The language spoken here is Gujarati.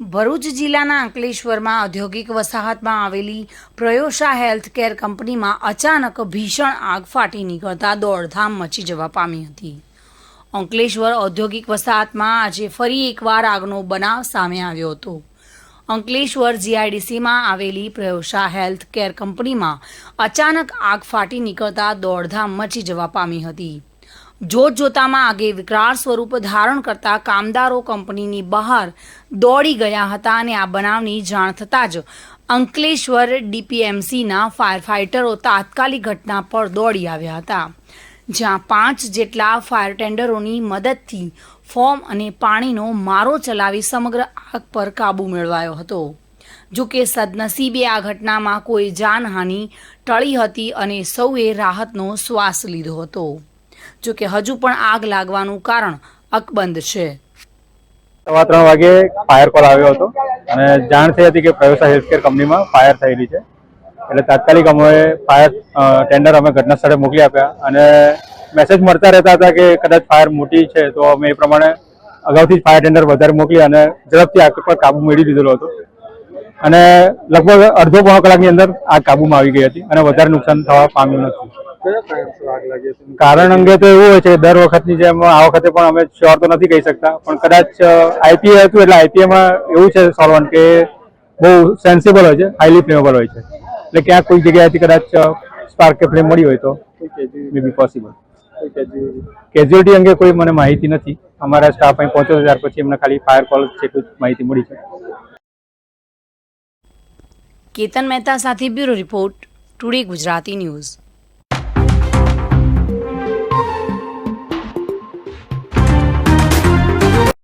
ભરૂચ જિલ્લાના અંકલેશ્વરમાં ઔદ્યોગિક વસાહતમાં આવેલી પ્રયોશા હેલ્થકેર કંપનીમાં અચાનક ભીષણ આગ ફાટી નીકળતા દોડધામ મચી જવા પામી હતી. અંકલેશ્વર ઔદ્યોગિક વસાહતમાં આજે ફરી એકવાર આગનો બનાવ સામે આવ્યો હતો. અંકલેશ્વર જીઆઈડીસીમાં આવેલી પ્રયોશા હેલ્થ કેર કંપનીમાં અચાનક આગ ફાટી નીકળતા દોડધામ મચી જવા પામી હતી. જોત જોતામાં આગે વિકરાળ સ્વરૂપ ધારણ કરતા કામદારો કંપનીની બહાર દોડી ગયા હતા અને આ બનાવની જાણ થતાં જ અંકલેશ્વર ડીપીએમસીના ફાયર ફાઇટરો તાત્કાલિક ઘટના પર દોડી આવ્યા હતા, જ્યાં પાંચ જેટલા ફાયર ટેન્ડરોની મદદથી ફોર્મ અને પાણીનો મારો ચલાવી સમગ્ર આગ પર કાબૂ મેળવાયો હતો. જો કે સદનસીબે આ ઘટનામાં કોઈ જાનહાનિ ટળી હતી અને સૌએ રાહતનો શ્વાસ લીધો હતો. જો કે હજુ પણ આગ લાગવાનું કારણ અકબંધ છે. સવા ત્રણ વાગે ફાયર કોલ આવ્યો હતો અને જાણ થઈ હતી કે પ્રયોસા હેલ્થકેર કંપનીમાં ફાયર થયેલી છે. એટલે તાત્કાલિક અમે ફાયર ટેન્ડર અમે ઘટના સ્થળે મોકલી આપ્યા અને મેસેજ મળતા રહેતા હતા કે કદાચ ફાયર મોટી છે તો અમે એ પ્રમાણે અગાઉથી ફાયર ટેન્ડર વધારે મોકલી અને ઝડપથી આગ પર કાબુ મેળવી દીધેલો હતો. અને લગભગ અડધો પોણો કલાકની અંદર આગ કાબુમાં આવી ગઈ હતી અને વધારે નુકસાન થવા પામ્યું નથી. કારણ અંગે તો એવું હોય છે દર વખતની જેમ આ વખતે પણ અમે શ્યોર તો નથી કહી શકતા પણ કદાચ આઈપીએ હતું એટલે આઈપીએમાં એવું છે સોલવન કે બહુ સેન્સિબલ હોય છે હાઈલી ફ્લેમેબલ હોય છે. એટલે ક્યાંક કોઈ જગ્યાએથી કદાચ સ્પાર્ક કે ફ્લેમ મળી હોય તો મે બી પોસિબલ કોઈ કેઝ્યુઅલિટી અંગે કોઈ મને માહિતી નથી. અમારા સ્ટાફ અહીં પહોંચ્યો ત્યાર પછી એમને ખાલી ફાયર કોલ છે એટલું માહિતી મળી છે. કેતન મહેતા સાથે bureau report today Gujarati news.